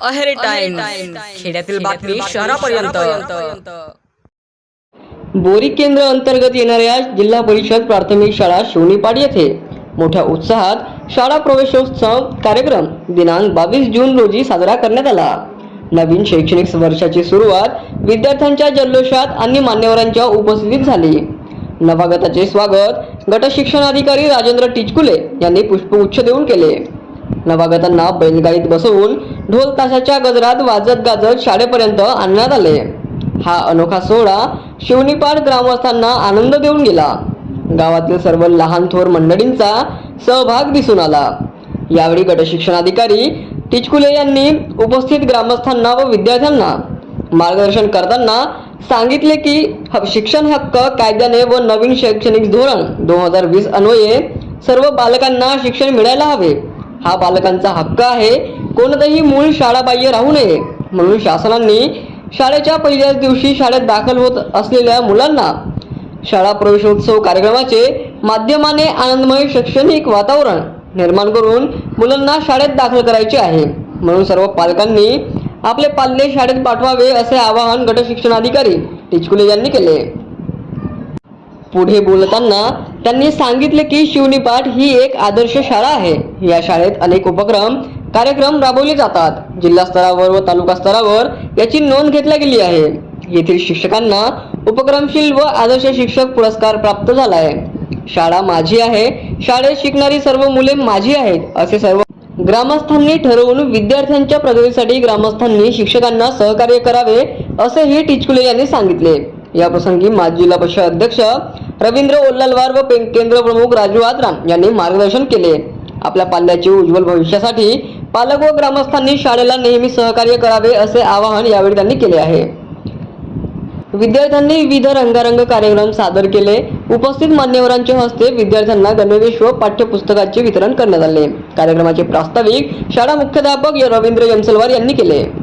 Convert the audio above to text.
Aheri time खेड्यातील बातमी शहरापर्यंत. बोरी केंद्र अंतर्गत येणाऱ्या जिल्हा परिषद प्राथमिक शाळा शिवणीपाड येथे मोठ्या उत्साहात शाळा प्रवेशोत्सव कार्यक्रम दिनांक बावीस जून रोजी साजरा करण्यात आला. नवीन शैक्षणिक वर्षाची सुरुवात विद्यार्थ्यांच्या जल्लोषात आणि मान्यवरांच्या उपस्थितीत झाली. नवागताचे स्वागत गट शिक्षणाधिकारी राजेंद्र टिचकुले यांनी पुष्पगुच्छ देऊन केले. नवागतांना बैलगाडीत बसवून ढोल ताशाच्या गजरात वाजत गाजत शाळेपर्यंत आणण्यात आले. हा अनोखा सोहळा शिवणीपाड ग्रामस्थांना आनंद देऊन गेला. गावातील सर्व लहान थोर मंडळींचा सहभाग दिसून आला. यावेळी गटशिक्षणाधिकारी टिचकुले यांनी उपस्थित ग्रामस्थांना व विद्यार्थ्यांना मार्गदर्शन करताना सांगितले की ह- शिक्षण हक्क कायद्याने व नवीन शैक्षणिक धोरण दोन हजार वीस अन्वये सर्व बालकांना शिक्षण मिळायला हवे. हा बालकांचा हक्क आहे कोणतंही मूळ शाळाबाह्य राहू नये. म्हणून शासनाने शाळेच्या पहिल्याच दिवशी शाळेत दाखल होत असलेल्या मुलांना शाळा प्रवेशोत्सव कार्यक्रमाचे माध्यमाने आनंदमय शैक्षणिक वातावरण निर्माण करून मुलांना शाळेत दाखल करायचे आहे. म्हणून सर्व पालकांनी आपले पाल्य शाळेत पाठवावे असे आवाहन गट शिक्षणाधिकारी टिचकुले यांनी केले. पुढे बोलताना त्यांनी सांगितले की शिवणीपाठ ही एक आदर्श शाळा आहे. या शाळेत अनेक उपक्रम कार्यक्रम राबवले जातात. जिल्हा स्तरावर व तालुका स्तरावर याची नोंद घेतल्या गेली आहे. येथील शिक्षकांना उपक्रमशील व आदर्श शिक्षक पुरस्कार प्राप्त झाला आहे शाळा माझी आहे. शाळेत शिकणारी सर्व मुले माझी आहेत असे सर्व ग्रामस्थांनी ठरवून विद्यार्थ्यांच्या प्रगतीसाठी ग्रामस्थांनी शिक्षकांना सहकार्य करावे असेही टिचकुले यांनी सांगितले. या प्रसंगी माजी जिल्हा परिषद अध्यक्ष रवींद्र ओल्लालवार व केंद्र प्रमुख राजू आदराम यांनी मार्गदर्शन केले. आपल्या पाल्याचे उज्ज्वल भविष्यासाठी पालक व ग्रामस्थांनी शाळेला नेहमी सहकार्य करावे असे आवाहन यावेळी त्यांनी केले आहे. विद्यार्थ्यांनी विविध रंगारंग कार्यक्रम सादर केले. उपस्थित मान्यवरांच्या हस्ते विद्यार्थ्यांना गणवेश व पाठ्यपुस्तकाचे वितरण करण्यात आले. कार्यक्रमाचे प्रास्ताविक शाळा मुख्याध्यापक रवींद्र यमसलवार यांनी केले.